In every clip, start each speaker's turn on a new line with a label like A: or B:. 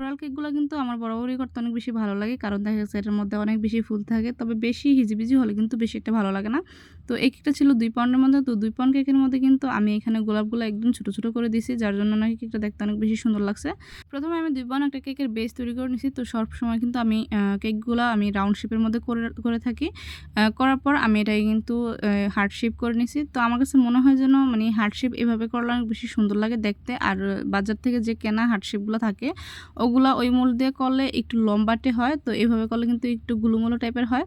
A: Coral কেকগুলো কিন্তু আমার বরাবরই করতে অনেক বেশি ভালো লাগে। কারণ দেখা যাচ্ছে এটার মধ্যে অনেক বেশি ফুল থাকে। তবে বেশি হিজিবিজি হলে কিন্তু বেশি একটা ভালো লাগে না। তো এই কেকটা ছিল দুই পাউন্ডের মধ্যে। তো দুই পাউন্ড কেকের মধ্যে কিন্তু আমি এখানে গোলাপগুলো একদম ছোটো ছোটো করে দিয়েছি, যার জন্য নাকি কেকটা দেখতে অনেক বেশি সুন্দর লাগছে। প্রথমে আমি দুই পাউন্ড একটা কেকের বেস তৈরি করে নিছি তো সব সময় কিন্তু আমি কেকগুলো আমি রাউন্ড শেপের মধ্যে করে করে থাকি। করার পর আমি এটাকে কিন্তু হার্ট শেপ করে নিছি তো আমার কাছে মনে হয় যেন মানে হার্ট শেপ এভাবে করলে অনেক বেশি সুন্দর লাগে দেখতে। আর বাজার থেকে যে কেনা হার্ট শেপগুলো থাকে ওগুলা ওই মূল দিয়ে করলে একটু লম্বাটে হয়, তো এইভাবে করলে কিন্তু একটু গুলুমুলো টাইপের হয়।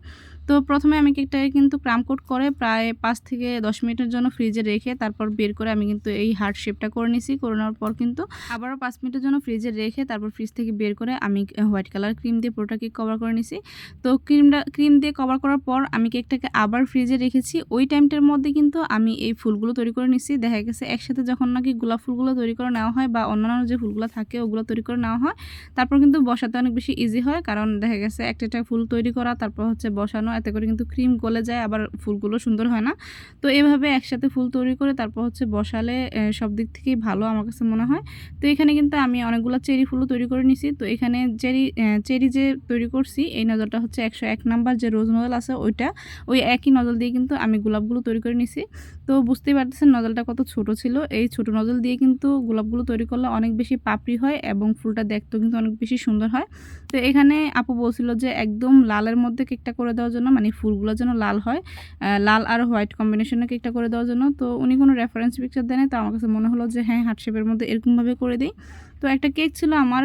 A: তো প্রথমে আমি কেকটাকে কিন্তু কোট করে প্রায় পাঁচ থেকে দশ মিনিটের জন্য ফ্রিজে রেখে তারপর বের করে আমি কিন্তু এই হার্ট শেপটা করে নিছি, করে নেওয়ার পর কিন্তু আবারও পাঁচ মিনিটের জন্য ফ্রিজে রেখে তারপর ফ্রিজ থেকে বের করে আমি হোয়াইট কালার ক্রিম দিয়ে পুরোটা কেক কভার করে নিছি। তো ক্রিমটা, ক্রিম দিয়ে কভার করার পর আমি কেকটাকে আবার ফ্রিজে রেখেছি। ওই টাইমটার মধ্যে কিন্তু আমি এই ফুলগুলো তৈরি করে নিছি। দেখা গেছে একসাথে যখন নাকি গোলাপ ফুলগুলো তৈরি করে নেওয়া হয় বা অন্যান্য যে ফুলগুলো থাকে ওগুলো তৈরি করে নেওয়া হয় তারপর কিন্তু বসাতে অনেক বেশি ইজি হয়, কারণ দেখা গেছে একটা একটা ফুল তৈরি করা, তারপর হচ্ছে বসানো, এতে করে কিন্তু ক্রিম গলে যায়, আবার ফুলগুলো সুন্দর হয় না। তো এভাবে একসাথে ফুল তৈরি করে তারপর হচ্ছে বসালে সব দিক থেকেই ভালো আমার কাছে মনে হয়। তো এখানে কিন্তু আমি অনেকগুলো চেরি ফুলও তৈরি করে নিছি। তো এখানে চেরি চেরি যে তৈরি করছি, এই নজলটা হচ্ছে একশো এক নাম্বার যে রোজ নজল আছে ওইটা। ওই একই নজল দিয়ে কিন্তু আমি গোলাপগুলো তৈরি করে নিছি। তো বুঝতেই পারতেছেন নজলটা কত ছোট ছিল। এই ছোট নজল দিয়ে কিন্তু গোলাপগুলো তৈরি করলে অনেক বেশি পাপড়ি হয় এবং ফুলটা দেখতেও কিন্তু অনেক বেশি সুন্দর হয়। তো এখানে আপু বলছিল যে একদম লালের মধ্যে কেকটা করে দেওয়ার জন্য মানে ফুলগুলো যেন লাল হয় লাল আর হোয়াইট কম্বিনেশনে কেকটা করে দেওয়ার জন্য। তো উনি কোনো রেফারেন্স পিকচার দেয় তো আমার কাছে মনে হলো যে হ্যাঁ হার্ট শেপের মধ্যে এরকমভাবে করে দিই। তো একটা কেক ছিল আমার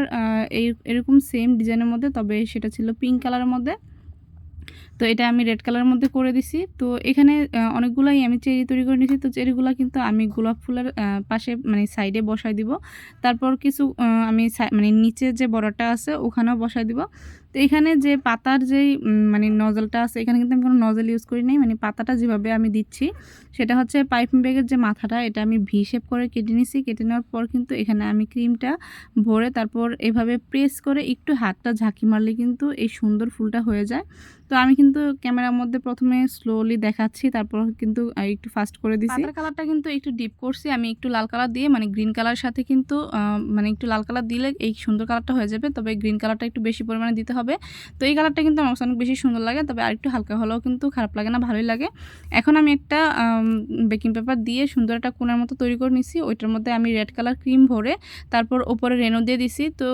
A: এই, এরকম সেম ডিজাইনের মধ্যে, তবে সেটা ছিল পিঙ্ক কালারের মধ্যে। তো এটা আমি রেড কালারের মধ্যে করে দিছি। তো এখানে অনেকগুলাই আমি চেরি তৈরি করে নিয়েছি। তো চেরিগুলো কিন্তু আমি গোলাপ ফুলের পাশে মানে সাইডে বসাই দিব। তারপর কিছু আমি মানে নিচে যে বড়টা আছে, ওখানেও বসাই দিব। এখানে যে পাতার যেই মানে নজলটা আছে, এখানে কিন্তু আমি কোনো নজল ইউজ করি নাই মানে পাতাটা যেভাবে আমি দিচ্ছি, সেটা হচ্ছে পাইপিং ব্যাগের যে মাথাটা, এটা আমি ভি শেপ করে কেটে নিছি। কেটে নেওয়ার পর কিন্তু এখানে আমি ক্রিমটা ভরে তারপর এভাবে প্রেস করে একটু হাতটা ঝাঁকি মারলে কিন্তু এই সুন্দর ফুলটা হয়ে যায়। তো আমি কিন্তু ক্যামেরার মধ্যে প্রথমে স্লোলি দেখাচ্ছি, তারপর কিন্তু একটু ফাস্ট করে দিচ্ছি পাতার কালারটা কিন্তু একটু ডিপ করছি, আমি একটু লাল কালার দিয়ে মানে গ্রিন কালার সাথে কিন্তু মানে একটু লাল কালার দিলে এই সুন্দর কালারটা হয়ে যাবে, তবে গ্রিন কালারটা একটু বেশি পরিমাণে দিতে হবে। তো এই কালারটা কিন্তু আমার অনেক বেশি সুন্দর লাগে, তবে আরেকটু হালকা হলেও কিন্তু খারাপ লাগে না, ভালোই লাগে। এখন আমি একটা বেকিং পেপার দিয়ে সুন্দর একটা কোনার মতো তৈরি করে নিছি। ওইটার মধ্যে আমি রেড কালার ক্রিম ভরে তারপর ওপরে রেনো দিয়ে দিছি। তো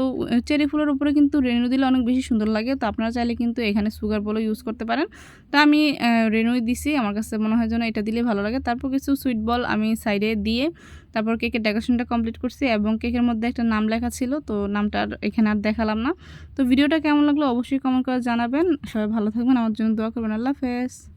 A: চেরি ফুলের উপরে কিন্তু রেনু দিলে অনেক বেশি সুন্দর লাগে। তো আপনারা চাইলে কিন্তু এখানে সুগার বলে ইউজ করতে পারেন। তো আমি রেনুই দিছি। আমার কাছে মনে হয় যেন এটা দিলে ভালো লাগে। তারপর কিছু সুইট বল আমি সাইডে দিয়ে তারপর কেকের ডেকোরেশনটা কমপ্লিট করছি এবং কেকের মধ্যে একটা নাম লেখা ছিল, তো নামটা আর এখানে আর দেখালাম না। তো ভিডিওটা কেমন লাগল অবশ্যই কমেন্ট করে জানাবেন। সবাই ভালো থাকবেন, আমার জন্য দোয়া করবেন। আল্লাহ হাফেজ।